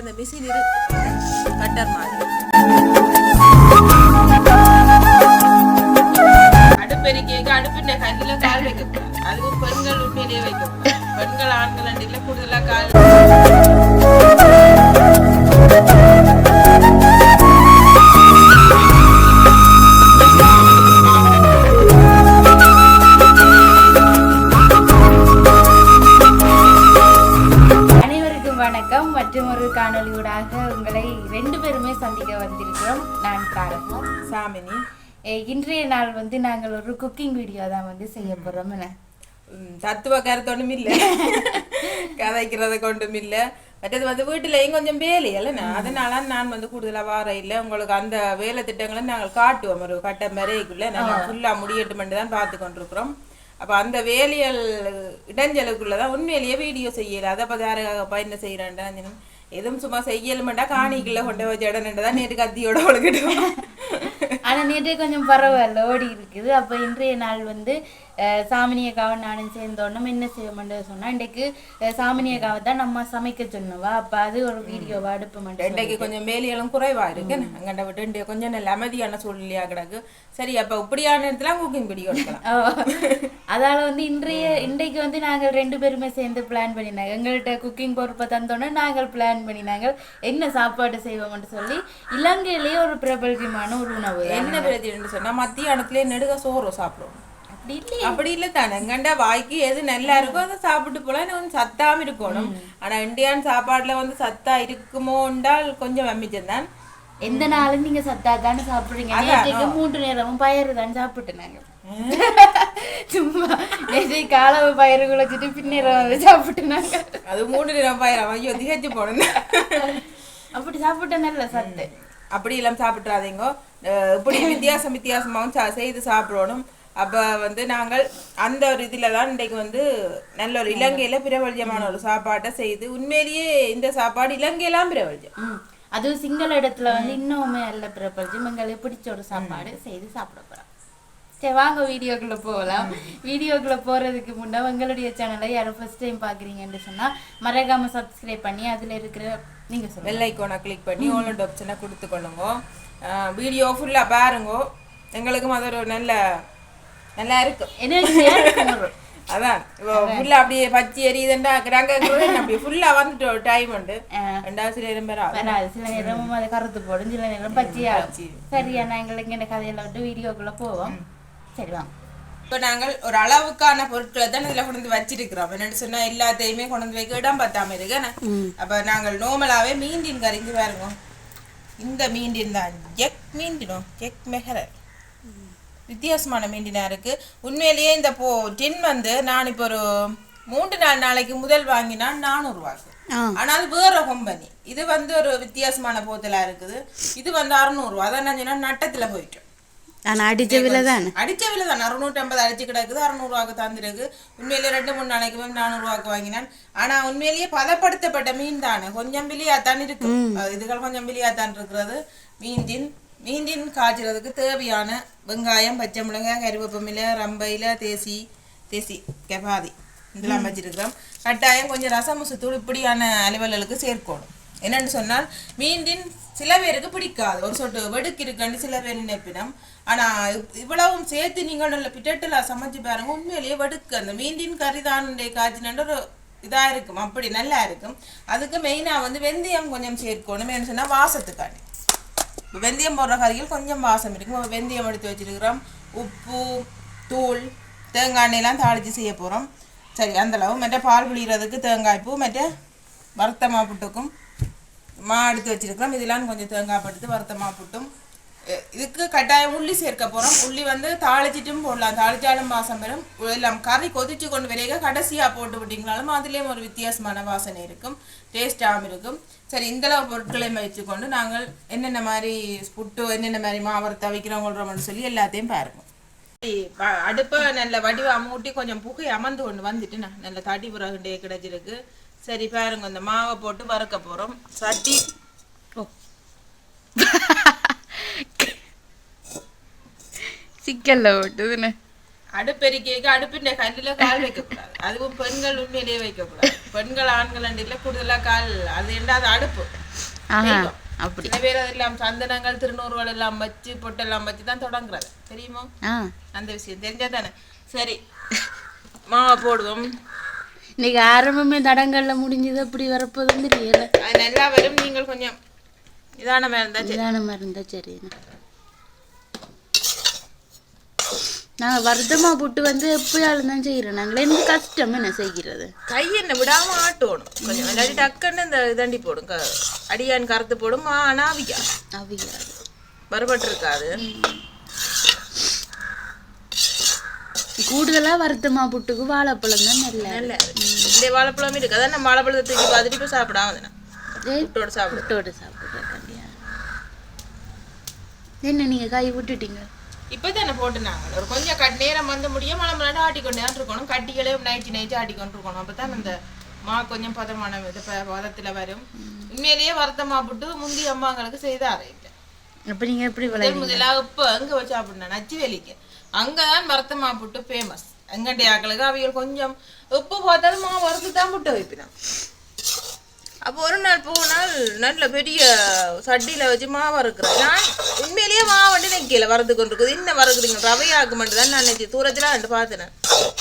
சிலர்கிட்ட அந்த மிஷின் நாங்கள் ஒரு குக்கிங் வீடியோ தான் வந்து செய்ய போறோம் என்ன? தத்துவ கருத்தொன்றும் இல்லை. கதைக்கிறது கொண்டும் இல்லை. மற்றது வந்து வீட்டுலயும் கொஞ்சம் வேலை இல்லைண்ணா அதனால நான் வந்து கூடுதலா வார இல்லை. உங்களுக்கு அந்த வேலை திட்டங்களை நாங்கள் காட்டுவோம். ஒரு கட்ட மறைக்குள்ள நாங்கள் ஃபுல்லா முடியட்டும் தான் பார்த்து கொண்டிருக்கிறோம். அப்ப அந்த வேலையல் இடைஞ்சலுக்குள்ளதான் உண்மையிலேயே வீடியோ செய்யல. அதை பத்தி யாருக்காகப்பா என்ன செய்யறான்டா எதுவும் சும்மா செய்யலுமெண்டா காணிக்குள்ள கொண்டு வச்சு இடம் தான் நேற்று கத்தியோட ஒழுகிட்டோம் ஆனா நேற்றே கொஞ்சம் பரவாயில்ல. ஓடி இருக்குது. அப்போ இன்றைய நாள் வந்து சாமினியக்காவை நானும் சேர்ந்தோன்னும் என்ன செய்ய சொன்னா இன்றைக்கு அஹ், சாமினியக்காவை தான் நம்ம சமைக்க சொன்னவா? அப்ப அது ஒரு வீடியோவா அடுப்பு இன்றைக்கு கொஞ்சம் வேலையெல்லாம் குறைவா இருக்கு. அங்கண்ட விட்டு இன்றைக்கு கொஞ்சம் நல்ல அமைதியான சூழ்நிலையா கிடக்கு. சரி அப்ப இப்படியான இடத்துல குக்கிங் வீடியோ எடுக்கலாம். அதால வந்து இன்றைய இன்றைக்கு வந்து நாங்கள் ரெண்டு பேருமே சேர்ந்து பிளான் பண்ணினாங்க. எங்கள்கிட்ட குக்கிங் பொறுப்பை தந்தோன்னே நாங்கள் பிளான் பண்ணினாங்க. என்ன சாப்பாடு செய்வோம்னு சொல்லி இலங்கையிலேயே ஒரு பிரபலமான ஒரு உணவு. என்ன பிரச்சனைன்னு சொன்னா மத்தியானத்திலே நெடுக சோறு சாப்பிடுவோம். அப்படி இல்லையே. அப்படி இல்ல தானே. எங்கண்ட வாய்க்கு எது நல்லா இருக்கோ அதை சாப்பிட்டு போலாம். கொஞ்சம் சத்தாம இருக்கணும். ஆனா இந்தியான் சாப்பாடுல வந்து சத்தா இருக்குமோ என்றால் கொஞ்சம் வம்மிச்சந்தான் எந்த நாளும் நீங்க சத்தா தானே சாப்பிடுறீங்க. மூன்று நேரமும் பயிறு தான் சாப்பிட்டு நாங்க. சும்மா நேற்றைக்கு காலவு பயிறு குழைச்சிட்டு பின்னேரம் சாப்பிட்டு நாங்க. அது மூணு நிறம் பயிரம் ஐயோ திகச்சு போனேன். அப்படி சாப்பிட்ட நல்ல சத்து. அப்படி எல்லாம் சாப்பிட்றாதீங்க இப்படி வித்தியாசம் வித்தியாசமாகவும் செய்து சாப்பிடணும். அப்ப வந்து நாங்கள் அந்த ஒரு இதுல தான் இன்றைக்கு வந்து நல்ல ஒரு இலங்கையில பிரபல்யமான ஒரு சாப்பாட்டை செய்து உண்மையிலேயே இந்த சாப்பாடு இலங்கையெல்லாம் பிரபல்யம். அதுவும் சிங்கள இடத்துல வந்து இன்னுமே நல்ல பிரபஞ்சம் எங்களுக்கு பிடிச்ச ஒரு சாப்பாடு செய்து சாப்பிட போறோம். சரி வாங்க வீடியோக்குள்ள போகலாம். வீடியோக்குள்ள போறதுக்கு முன்னே உங்களுடைய சேனலை யாரும் ஃபர்ஸ்ட் டைம் பாக்குறீங்கன்னு சொன்னா மறக்காம சப்ஸ்கிரைப் பண்ணி அதுல இருக்கிற நீங்க சொல்லுங்க. வெள்ளை ஐக்கோனை கிளிக் பண்ணி ஆன்லைன் ஆப்ஷனை கொடுத்து கொள்ளுங்க. வீடியோ ஃபுல்லா பாருங்க. எங்களுக்கும் அது ஒரு நல்ல நல்லா இருக்கும். அதான். ஃபுல்லா அப்படியே பச்சை எரியுதுண்டா நாங்க அப்படி ஃபுல்லா வந்துட்டு ஒரு டைம் உண்டு. ரெண்டாவது சில நேரம் பேர் சில நேரம் அது கருத்து போடும். சில நேரம் பச்சையா சரியா நாங்கள் இங்க இந்த கதையில விட்டு வீடியோக்குள்ள போவோம். சரி வாங்க. இப்போ நாங்கள் ஒரு அளவுக்கான பொருட்களை தான் இதில் கொண்டு வந்து வச்சிருக்கிறோம். என்னன்னு சொன்னா எல்லாத்தையுமே கொண்டு வந்து வைக்க இடம் பத்தாம இருக்கு? அப்ப நாங்கள் நார்மலாவே மீண்டின் கறிஞ்சு பாருங்க. இந்த மீண்டின் தான் ஜெக் மீண்டினோ ஜெக் மெஹரர் வித்தியாசமான மீண்டினா இருக்கு. உண்மையிலேயே இந்த போ டின் வந்து நான் இப்போ ஒரு மூன்று நாலு நாளைக்கு முதல் வாங்கினா நானூறுவாக்கு ஆனா அது வேற கம்பெனி இது வந்து ஒரு வித்தியாசமான போத்தலா இருக்குது. இது வந்து அறுநூறுவா அதான் நான் சொன்னா நட்டத்துல போயிட்டோம் ஆனா அடிச்ச விலை தான் அடிச்ச விலை தான் அறுநூற்றம்பது அடிச்சு கிடக்குது அறுநூறுவாக்கு தந்துருக்கு. உண்மையிலேயே ரெண்டு மூணு நாளைக்கு மேல் நானூறுவாக்கு வாங்கினான். ஆனா உண்மையிலேயே பதப்படுத்தப்பட்ட மீன் தானே கொஞ்சம் விலையாத்தான் இருக்கு. அஹ் இதுகள் கொஞ்சம் விலையாத்தான் இருக்கிறது. மீண்டின் மீண்டின் காய்ச்சறதுக்கு தேவையான வெங்காயம் பச்சை மிளகாய் கருவேப்பமில ரம்பையில தேசி தேசி கெபாதி. இதெல்லாம் வச்சிருக்கிறோம். கட்டாயம் கொஞ்சம் ரசமுசத்தூள் இப்படியான அலுவல்களுக்கு சேர்க்கணும். என்னன்னு சொன்னால் மீண்டின் சில பேருக்கு பிடிக்காது. ஒரு சொட்டு வெடுக்கு இருக்குன்னு சில பேர் நினைப்பினம். ஆனால் இவ்வளவும் சேர்த்து நீங்கள் நல்ல பிட்டட்டில் சமைச்சு பாருங்க உண்மையிலேயே வெடுக்கு. அந்த மீண்டின் கறி தான் ஒரு இதாக இருக்கும். அப்படி நல்லா இருக்கும். அதுக்கு மெயினாக வந்து வெந்தயம் கொஞ்சம் சேர்க்கணும். என்ன வாசத்துக்காண்டி. இப்போ வெந்தயம் போடுற கறிகள் கொஞ்சம் வாசம் இருக்கும். வெந்தயம் எடுத்து வச்சிருக்கிறோம். உப்பு தூள் தேங்காய் எண்ணெயெல்லாம் தாளித்து செய்ய போகிறோம் சரி அந்த அளவு. மற்ற பால் புளிகிறதுக்கு தேங்காய் பூ மற்ற வருத்தமாக புட்டுக்கும் மா எடுத்து வச்சிருக்கிறோம் இதெல்லாம் கொஞ்சம் தேங்காய் படுத்து வருத்தமாக போட்டும். இதுக்கு கட்டாயம் உள்ளி சேர்க்க போகிறோம் உள்ளி வந்து தாளிச்சிட்டும் போடலாம். தாளிச்சாலும் வாசம் வரும் எல்லாம் கறி கொதிச்சு கொண்டு விரைக கடைசியாக போட்டு விட்டிங்கனாலும் அதுலேயும் ஒரு வித்தியாசமான வாசனை இருக்கும். டேஸ்டாகவும் இருக்கும். சரி இந்த அளவு பொருட்களையும் வச்சுக்கொண்டு நாங்கள் என்னென்ன மாதிரி புட்டு என்னென்ன மாதிரி மாவரத்தை வைக்கிறோங்கிறோம்னு சொல்லி எல்லாத்தையும் பாருங்கள் அடுப்பை நல்ல வடிவ அமூட்டி கொஞ்சம் புகை அமர்ந்து கொண்டு வந்துட்டு நான் நல்ல தடி புறகுண்டே கிடைச்சிருக்கு. சரி பாருங்க இந்த மாவை போட்டு வறுக்க போறோம். சட்டி. சிக்கல்ல ஓட்டுதுன்னு அடுப்பெரிக்கைக்கு அடுப்பின் கல்லில் கால் வைக்கக்கூடாது. அதுவும் பெண்கள் உண்மையிலேயே வைக்கக்கூடாது. பெண்கள் ஆண்கள் இல்லை கூடுதலா கால். அது என்னது அடுப்பு. அப்படி. சில பேர் அதெல்லாம் சந்தனங்கள் திருநூறுகள் எல்லாம் வச்சு பொட்டெல்லாம் வச்சு தான் தொடங்குறது. தெரியுமா? அந்த விஷயம் தெரிஞ்சா தானே. சரி மாவை போடுவோம். இன்னைக்கு ஆரம்பமே தடங்கள்ல முடிஞ்சது அப்படி வரப்போதும் தெரியல. அது நல்லா வரும் நீங்கள் கொஞ்சம் இதான மாதிரி இருந்தா சரி. நிதானமா இருந்தா சரி. நாங்கள் வருத்தமா போட்டு வந்து எப்பயாலும் தான் செய்கிறோம் நாங்களே எனக்கு கஷ்டம் என்ன செய்கிறது? கை என்ன விடாம ஆட்டணும். கொஞ்சம் இல்லாட்டி டக்குன்னு இந்த இதண்டி போடும். க- அடியான் கருத்து போடும். மா அனாவிக்கா அவியாது வறுபட்டு இருக்காது கூடுதலா வருத்தமா புட்டுக்கு வாழைப்பழம் தான் நல்ல நல்ல இந்த வாழைப்பழம் இருக்கு அதான் நம்ம வாழைப்பழத்தை தூக்கி பார்த்துட்டு இப்போ சாப்பிடாம வந்தேன் ஏய், புட்டோட சாப்பிடு புட்டோட சாப்பிட்ற கண்டியா என்ன நீங்க கை விட்டுட்டீங்க இப்போ தானே போட்டுனாங்க ஒரு கொஞ்சம் கட் நேரம் வந்து முடிய மழை மழை ஆட்டிக்கொண்டே தான் இருக்கணும் கட்டிகளே நைட்டு நைட்டு ஆட்டிக்கொண்டு இருக்கணும் அப்போ தான் அந்த மா கொஞ்சம் பதமான இது பதத்துல வரும் உண்மையிலேயே வருத்தமா போட்டு முந்தி அம்மாங்களுக்கு செய்தாரு இல்லை அப்ப நீங்க எப்படி முதலாக இப்போ எங்க வச்சு அப்படின்னா நச்சுவேலிக்கு அங்கதான் வருத்தமா புட்டு ஃபேமஸ் எங்கண்டைய ஆக்களுக்கு அவைகள் கொஞ்சம் எப்போ பார்த்தாலும் மா வறுத்து தான் புட்டு வைப்பினான் அப்போ ஒரு நாள் போனால் நல்ல பெரிய சட்டியில வச்சு மாவு வறுக்கிறேன் நான் உண்மையிலேயே மாவு வந்து நிற்கல வறுத்து கொண்டு இருக்குது என்ன வறுக்குறீங்க ரவையாக்கு மட்டும் தான் நான் நினைச்சு தூரத்தில் ரெண்டு பார்த்தேன்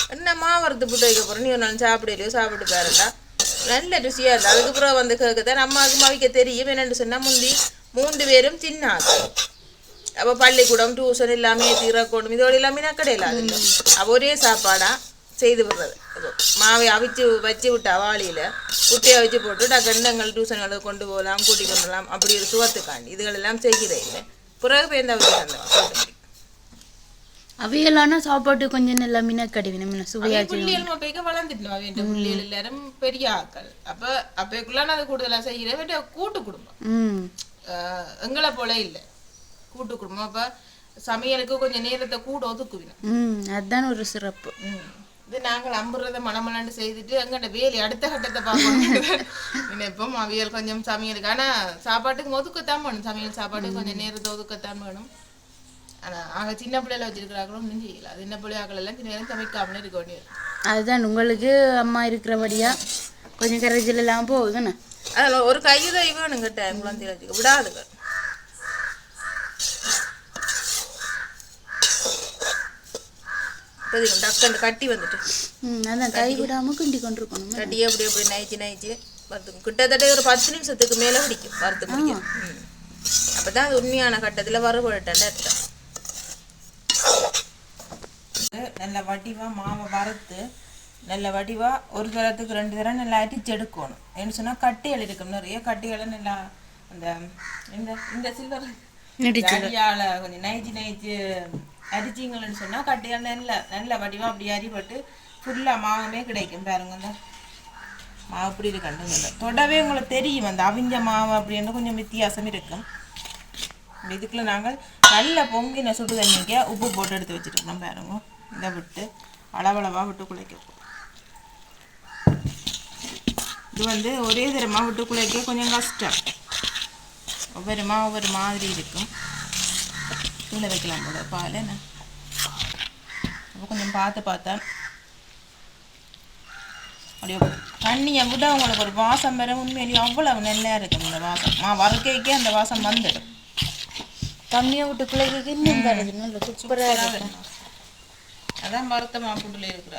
என்ன மாவு வறுத்து புட்டு வைக்க போறேன் நீ ஒரு நாள் சாப்பிடலையோ சாப்பிட்டு பாருண்டா நல்ல ருசியா இருந்தா அதுக்கப்புறம் வந்து கேட்கத்தான் அம்மாவுக்கு மாவிக்க தெரியும் என்னென்னு சொன்னா முந்தி மூன்று பேரும் ஆட்கள் அப்போ பள்ளிக்கூடம் டியூஷன் எல்லாமே தீரக்கூடும் இதோட எல்லாமே நான் இல்லை அப்போ ஒரே சாப்பாடா செய்து விடுறது. மாவை அவிச்சு வச்சு விட்டா வாளியில் குட்டியை வச்சு போட்டு எங்கள் டியூஷன்களுக்கு கொண்டு போகலாம் கூட்டி கொண்டு வரலாம் அப்படி ஒரு சுவத்துக்காண்டி இதுகள் எல்லாம் செய்கிறே இல்லை. பிறகு பேருந்து அவிச்சு தந்தேன் அவையலான சாப்பாட்டு கொஞ்சம் நல்லா மீனா கடிவின மீன சுவையா புள்ளியல் மொப்பைக்கு வளர்ந்துட்டோம் அவன் புள்ளியல் எல்லாரும் பெரிய ஆட்கள். அப்ப அப்பைக்குள்ளான அது கூடுதலா செய்கிற கூட்டு குடும்பம். எங்களை போல இல்லை. கூட்டு குடும்பம். அப்ப சமையலுக்கு கொஞ்சம் நேரத்தை கூட ஒதுக்குவினோம் அதுதான் ஒரு சிறப்பு. இது நாங்கள் அம்புறத மலமலன்னு செய்துட்டு எங்கட வேலி அடுத்த கட்டத்தை பார்க்கணும் நினைப்போம் அவியல் கொஞ்சம் சமையலுக்கு. ஆனா சாப்பாட்டுக்கு ஒதுக்கத்தான் வேணும். சமையல் சாப்பாட்டுக்கு கொஞ்சம் நேரத்தை ஒதுக்கத்தான் வேணும். ஆனா ஆக சின்ன பிள்ளைல வச்சிருக்கிறாங்களும் ஒன்றும் செய்யல. சின்ன பிள்ளையாக்கள் எல்லாம் சின்ன நேரம் சமைக்காமலே இருக்க வேண்டியது. அதுதான் உங்களுக்கு அம்மா இருக்கிறபடியா கொஞ்சம் கரைச்சல் எல்லாம் போகுதுண்ணே அதில் ஒரு கையுதவி வேணுங்க டைம் குழந்தைய வச்சுக்க விடாதுங்க. இப்போதைக்கு டக்குன்னு கட்டி வந்துட்டு. ம் அதான் கை விடாம கிண்டி கொண்டிருக்கணும். கட்டி அப்படி அப்படி நைச்சு நைச்சு வறுத்து கிட்டத்தட்ட ஒரு பத்து நிமிஷத்துக்கு மேலே பிடிக்கும் வறுத்து பிடிக்கும் ம். அப்பதான் அது உண்மையான கட்டத்தில் வறுபடட்டேன்னு அர்த்தம். நல்ல வடிவா மாவை வறுத்து நல்ல வடிவா ஒரு தரத்துக்கு ரெண்டு தரம் நல்லா அடிச்சு எடுக்கணும் ஏன்னு சொன்னா கட்டிகள் இருக்கும் நிறைய கட்டிகளை நல்லா அந்த இந்த இந்த சில்வர் அடியால கொஞ்சம் நைச்சு நைச்சு அரிச்சிங்கன்னு சொன்னால் கட்டியால் நல்ல நல்ல வடிவாக அப்படி அரிபட்டு ஃபுல்லாக மாவுமே கிடைக்கும் பாருங்க இந்த மாவு இப்படி இருக்கண்டுங்க தொடவே உங்களுக்கு தெரியும் அந்த அவிஞ்ச மாவு அப்படின்னு கொஞ்சம் வித்தியாசம் இருக்கும் இதுக்குள்ள நாங்கள் நல்ல பொங்கின சுடு தண்ணிக்க உப்பு போட்டு எடுத்து வச்சுருக்கோம் பாருங்க. இதை விட்டு அளவளவாக விட்டு குழைக்க இது வந்து ஒரே தரமாக விட்டு குழைக்க கொஞ்சம் கஷ்டம். ஒவ்வொரு மா ஒவ்வொரு மாதிரி இருக்கும். கீழே வைக்கலாம் போல பால் என்ன? அப்போ கொஞ்சம் பார்த்து பார்த்தா. அப்படியே தண்ணியை விட உங்களுக்கு ஒரு வாசம் வர உண்மையிலேயே அவ்வளவு நல்லா இருக்கும் இந்த வாசம். மா வறுக்கைக்கே அந்த வாசம் வந்துடும். தண்ணியை விட்டு பிள்ளைக்கு இன்னும் இருக்கும். அதான் வறுத்த மாப்புட்டில் இருக்கிற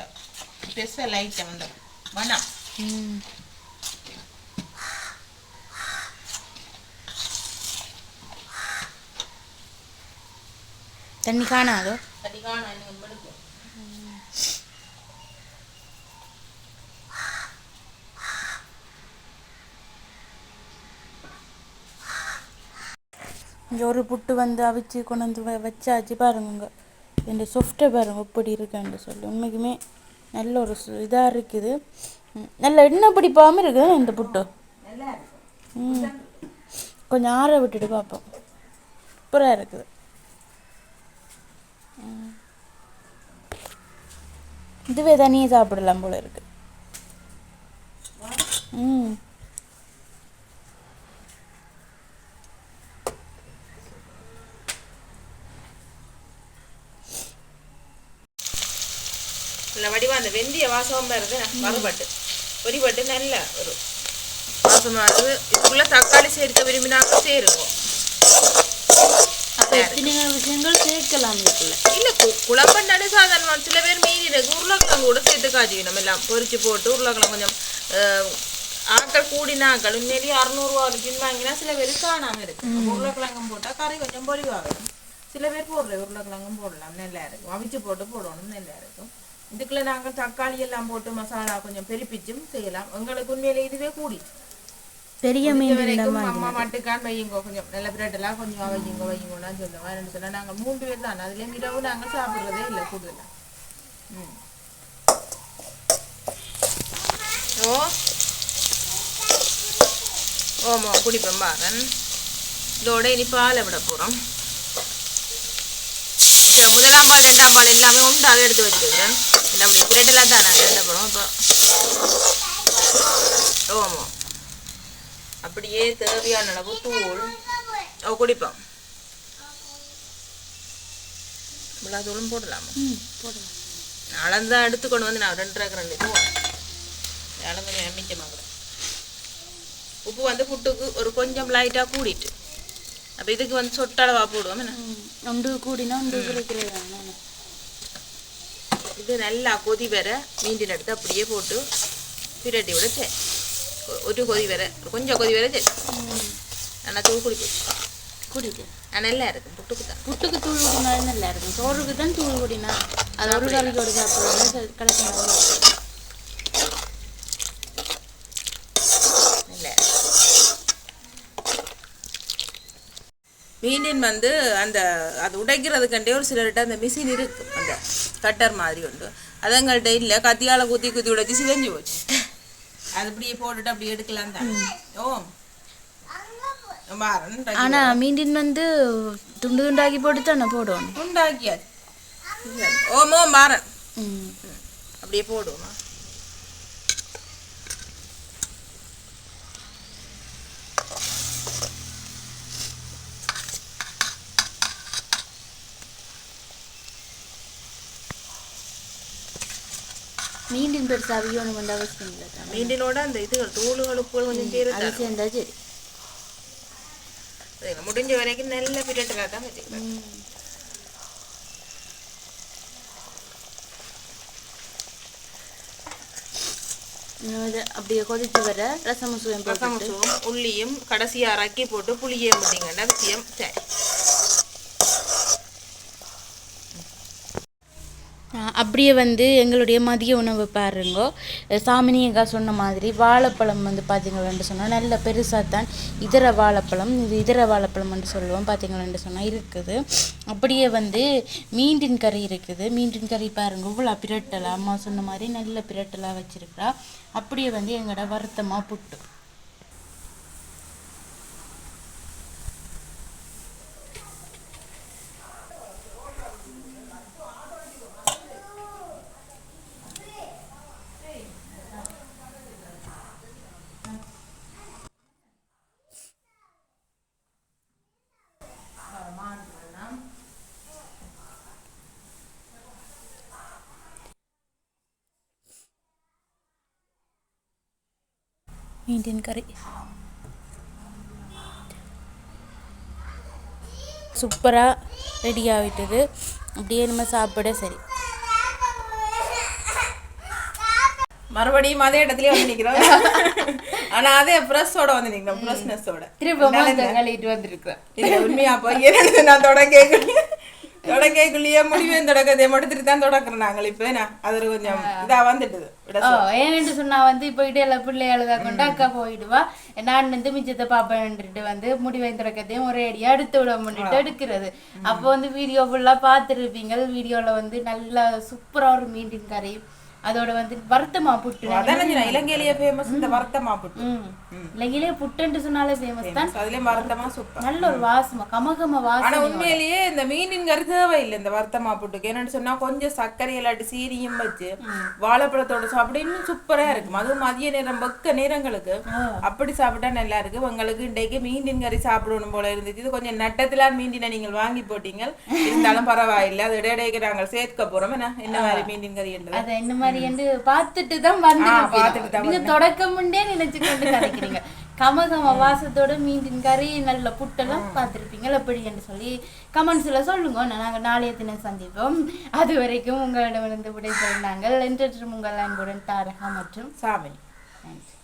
ஸ்பெஷல் ஐட்டம் அந்த வனம் தண்ணி காணாதோ இங்கே ஒரு புட்டு வந்து அவிச்சு கொண்டு வந்து வச்சாச்சு பாருங்க. இந்த சொஃப்டை பாருங்க எப்படி இருக்குன்னு சொல்லி. உண்மைக்குமே நல்ல ஒரு இதாக இருக்குது. நல்ல எண்ணெய் பிடிப்பாமல் இருக்குது இந்த புட்டு? ம். கொஞ்சம் ஆற விட்டுட்டு பார்ப்போம் சூப்பராக இருக்குது. இதுவே தனியே சாப்பிடலாம் போல இருக்கு. ம். இல்லை வடிவா அந்த வெந்தய வாசம் வருது வறுபட்டு. பொரிபட்டு நல்ல ஒரு வாசமானது இதுக்குள்ள தக்காளி சேர்க்க விரும்பினாங்க சேருவோம் அப்போ எத்தனை விஷயங்கள் சேர்க்கலாம் இதுக்குள்ள இல்ல கு- குழம்புனாலே சாதாரண சில பேர் மீன் இருக்கு உருளைக்கிழங்கு கூட சேர்த்து காய்ச்சிக்கணும் எல்லாம் பொரிச்சு போட்டு உருளைக்கிழங்கு கொஞ்சம் அஹ், ஆக்கள் கூடினாக்கள் உண்மையிலேயே அறுநூறுவா வரைக்கும் வாங்கினா சில பேர் காணாம இருக்கு உருளைக்கிழங்கும் போட்டா கறி கொஞ்சம் பொரிவாகும் சில பேர் போடுற உருளைக்கிழங்கும் போடலாம் நல்லா இருக்கும் அவிச்சு போட்டு போடணும் நல்லா இருக்கும் இதுக்குள்ள நாங்கள் தக்காளி எல்லாம் போட்டு மசாலா கொஞ்சம் பெருப்பிச்சும் செய்யலாம் உங்களுக்கு உண்மையிலே இதுவே கூடிச்சு பெரிய மீன் அம்மா மட்டுக்கான் வையுங்க. கொஞ்சம் நல்ல பிரெட் எல்லாம் கொஞ்சம் வையுங்க வையுங்கலாம் சொல்லுவேன் ரெண்டு சொன்னா நாங்கள் மூன்று பேர் தான். அதுலேயும் இரவு நாங்கள் சாப்பிட்றதே இல்லை கூடுதலா. ம். ஓ. ஓமோ குடிப்பேன் பாரன். இதோட இனி பாலை விட போகிறோம் முதலாம் பால் ரெண்டாம் பால் எல்லாமே உண்டாக எடுத்து வச்சுருக்கிறேன் இல்லை அப்படி பிரெட்டெல்லாம் தான் நான் ரெண்டு போகிறோம் இப்போ ஓமோ. அப்படியே தேவையான அளவு தூள். குடிப்போம் இவ்வளோ தூளும் போடலாமா? போடலாம். அளந்தான் எடுத்துக்கொண்டு வந்து நான் ரெண்டு ரூபாய்க்கு ரெண்டு இது அளவு கொஞ்சம் மிச்சமாக உப்பு வந்து புட்டுக்கு ஒரு கொஞ்சம் லைட்டாக கூடிட்டு. அப்போ இதுக்கு வந்து சொட்டளவாக போடுவோம் ஒன்று கூடினா ஒன்று இது நல்லா கொதி வர மீண்டின் எடுத்து அப்படியே போட்டு பிரட்டி விட சரி ஒரு கொதி வர கொஞ்சம் கொதி வர சரி நல்லா தூள் குடி போச்சு குடிக்கு நல்லா இருக்கும் புட்டுக்கு தான் புட்டுக்கு தூள் குடினாலும் நல்லா இருக்கும் சோறுக்கு தான் தூள் குடினா அது ஒரு கடைசி நல்லா இருக்கும். இல்லை மீனின் வந்து அந்த அது உடைக்கிறதுக்கண்டே ஒரு சிலர்கிட்ட அந்த மிஷின் இருக்கு அந்த கட்டர் மாதிரி உண்டு அதங்கள்ட்ட இல்லை கத்தியால குத்தி குத்தி உடைச்சி சிதைஞ்சு போச்சு அது அப்படியே போட்டுட்டு அப்படியே எடுக்கலாம் தான். ஓ. ஆனா மீண்டின் வந்து துண்டு துண்டாக்கி போட்டு தானே போடணும் உண்டாக்கியாச்சு ஓம் ஓம் வாரன். ம். அப்படியே போடுவோமா? மீண்டின் பெருசா அவியோன்னு வந்து அவசியம் இல்லை மீண்டினோட அந்த இதுகள் தூளுகள் உப்புகள் கொஞ்சம் சேரு அது சேர்ந்தா சரி. முடிஞ்ச வரைக்கும் நல்ல பிரட்டலாக தான் வச்சுக்கலாம் இது அப்படியே கொதிச்சு வர ரசம் சுவையும் போட்டு ரசமுசும் உள்ளியும் கடைசியாக ரக்கி போட்டு புளியை முடிங்கன்னா விஷயம் சரி. அப்படியே வந்து எங்களுடைய மதிய உணவு பாருங்கோ. சாமினியக்கா சொன்ன மாதிரி வாழைப்பழம் வந்து பார்த்தீங்களேன்னு சொன்னால் நல்ல பெருசாக தான். இதர வாழைப்பழம் இது இதர வாழைப்பழம்னு சொல்லுவோம் பார்த்தீங்களேன்னு சொன்னால் இருக்குது. அப்படியே வந்து மீண்டின் கறி இருக்குது. மீண்டின் கறி பாருங்க இவ்வளோ பிரட்டலாக அம்மா சொன்ன மாதிரி நல்ல பிரட்டலாக வச்சிருக்கிறா அப்படியே வந்து எங்களோட வருத்தமாக புட்டு. மீண்டின் கறி சூப்பராக ரெடி ஆகிட்டது அப்படியே நம்ம சாப்பிட சரி. மறுபடியும் அதே இடத்துலயே வந்து நிக்கிறோம். ஆனா அதே ஃப்ரெஷ்ஷோட வந்து நிக்கிறோம். ஃப்ரெஷ்னஸோட திரும்ப கழிட்டு உண்மையா என்னது நான் தொடக்கக்குள்ளேயே தொடக்கக்குள்ளேயே முடிவேன் தொடக்கத்தை மட்டும் தான் தொடக்குறோம் நாங்கள். இப்ப என்ன? அது கொஞ்சம் இதா வந்துட்டுது ஏன்னு சொன்னா வந்து இப்போ இடையில பிள்ளைகளுக்கா கொண்டு அக்கா போயிடுவா. நான் வந்து மிச்சத்தை பாப்பேன்ட்டு வந்து முடிவை திறக்கத்தையும் ஒரே அடியா எடுத்து விட முன்னிட்டு எடுக்கிறது. அப்போ வந்து வீடியோ ஃபுல்லா பார்த்துருப்பீங்க வீடியோல வந்து நல்லா சூப்பரா ஒரு மீண்டின் கறி அதோட வந்து வருத்தமா புட்டு. அதான் இலங்கையிலேயே ஃபேமஸ் இந்த வருத்தமா புட்டு. இல்லைங்களே புட்டுன்ட்டு சொன்னாலே ஃபேமஸ் தான். அதுலயும் வருத்தமா சூப்பர் நல்ல ஒரு வாசமா கமகம ஆனா வாசம் உண்மையிலேயே இந்த மீனின் கறி தேவையில்லை இந்த வருத்தமா புட்டுக்கு. என்னன்னு சொன்னா கொஞ்சம் சர்க்கரை இல்லாட்டி சீனியும் வச்சு வாழைப்பழத்தோட சாப்பிட இன்னும் சூப்பரா இருக்கும். அதுவும் மதிய நேரம் வெக்க நேரங்களுக்கு அப்படி சாப்பிட்டா நல்லா இருக்கு உங்களுக்கு இன்றைக்கு மீண்டின் கறி சாப்பிடணும் போல இருந்துச்சு. இது கொஞ்சம் நட்டத்துல மீண்டினை நீங்கள் வாங்கி போட்டீங்க இருந்தாலும் பரவாயில்லை. அது இடையிடையே நாங்கள் சேர்க்க போறோம். என்ன? என்ன மாதிரி மீண்டின் கறி என்றது? மாதிரி என்று பார்த்துட்டு தான் வந்து நீங்க தொடக்கம் முண்டே நினைச்சு கொண்டு கதைக்கிறீங்க. கமகம வாசத்தோட மீன் கறி நல்ல புட்டெல்லாம் பார்த்துருப்பீங்க எப்படி என்று சொல்லி கமெண்ட்ஸ்ல சொல்லுங்க. நாங்க நாளைய தினம் சந்திப்போம். அது வரைக்கும் உங்களிடமிருந்து விடை நாங்கள். என்று உங்கள் அன்புடன் தாரகா மற்றும் சாமி நன்றி.